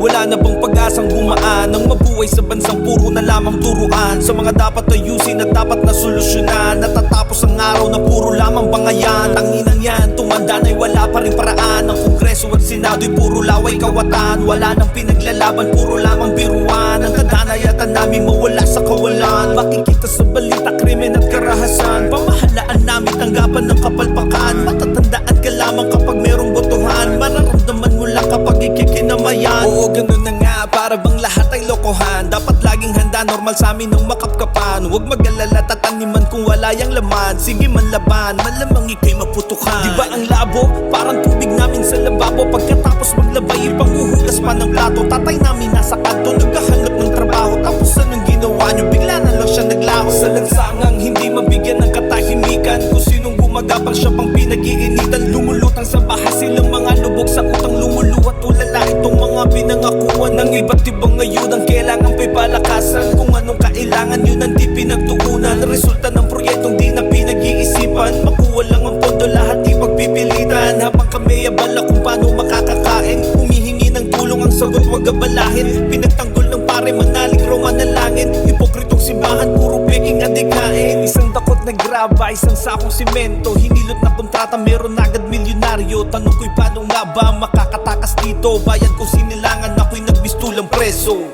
Wala na bang pag-asang gumaan? Ang mabuhay sa bansang puro na lamang turuan. Sa mga dapat ayusin at dapat na solusyonan. Natatapos ang araw na puro lamang bangayan. Ang inang yan, tumanda na'y wala pa rin paraan. Ang kongreso at senado'y puro laway kawatan. Wala nang pinaglalaban, puro lamang biruan. Ang kadanayatan namin mawala sa kawalan. Makikita sa balita, krimen at karahasan. Pamahalaan namin tanggapan ng kapalpakan. Lahat ay lokohan Dapat laging handa, normal sa amin nung makapkapan. Huwag mag-alala, tataniman kung wala yang laman. Sige man laban, malamang ikay maputukan. Di ba ang labo? Parang tubig namin sa lababo. Pagkatapos maglabay, ipanguhugas pa ng plato. Tatay namin nasa kanto, naghahanap ng trabaho. Tapos anong ginawa nyo? Bigla na lang siya naglaho. Sa lansangang hindi mabigyan ng katahimikan. Kung sinong gumagapang siya pang pinag-iinitan. Lumulutang sa bahay pinangakuan Ng iba't ibang ngayon ang kailangan pa'y palakasan. Kung anong kailangan yun ang di pinagtuunan. Resulta ng proyektong di na pinag-iisipan. Makuha lang ang pondo lahat ipagpipilitan. Habang kami abala kung paano makakakain. Humihingi ng tulong ang sagot wag abalahin. Pinagtanggol ng pare manalig raw manalangin Hipokritong simbahan puro peking adikain Isang dakot na graba, isang sakong simento. Hinilot na kontrata, meron agad milyonaryo. Tanong ko'y paano nga ba makakatakas dito? Bayad ko sinilangan, preso